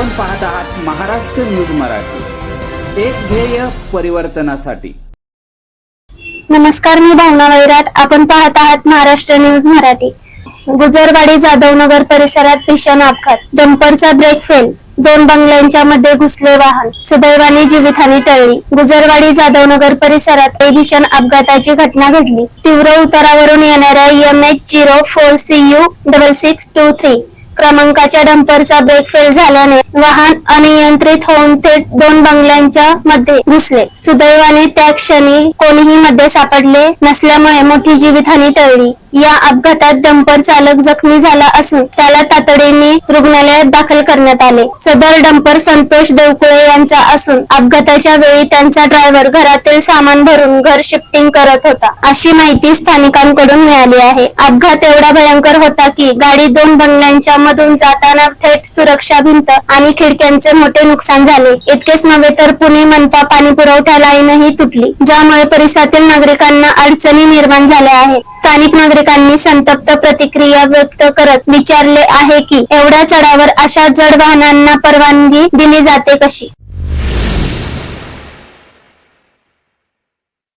आपण पाहत आहात महाराष्ट्र न्यूज मराठी. एक ध्येय परिवर्तनासाठी. नमस्कार मी भावना वैराट. आपण पाहत आहात महाराष्ट्र न्यूज मराठी. गुजरवाडी जाधवनगर परिसरात भीषण अपघात. डंपरचा ब्रेक फेल. दोन बंगल्यांच्या मध्ये घुसले वाहन. सुदैवाने जीवितहानी टळली. गुजरवाडी जाधवनगर परिसरात भीषण अपघाताची घटना घडली. तीव्र उतारावरून येणाऱ्या M H zero four C U double six two three क्रमांकाच्या डंपरचा ब्रेक फेल झाल्याने वाहन अनियंत्रित होऊन थेट दोन बंगल्यांच्या मध्ये घुसले. सुदैवाने त्या क्षणी कोणीही मध्ये सापडले नसल्यामुळे मोठी जीवितहानी टळली. या अपघातात डंपर चालक जखमी झाला असून त्याला तातडीने रुग्णालयात दाखल करण्यात आले. सदर डंपर संतोष देवकुळे यांचा असून अपघाताच्या वेळी त्यांचा ड्रायव्हर घरातील सामान भरून घर शिफ्टिंग करत होता. अशी माहिती स्थानिकांकडून मिळाली आहे. अपघात एवढा भयंकर होता की गाडी दोन बंगल्यांच्या मधून जाताना थेट सुरक्षा भिंत आणि खिडक्यांचे मोठे नुकसान झाले. इतकेच नव्हे तर पुणे मनपा पाणी पुरवठा लाईनही तुटली ज्यामुळे परिसरातील नागरिकांना अडचणी निर्माण झाल्या आहेत. स्थानिक नागरिकांनी संतप्त प्रतिक्रिया व्यक्त करत विचारले आहे की एवढ्या चढावर अशा जड वाहनांना परवानगी दिली जाते कशी?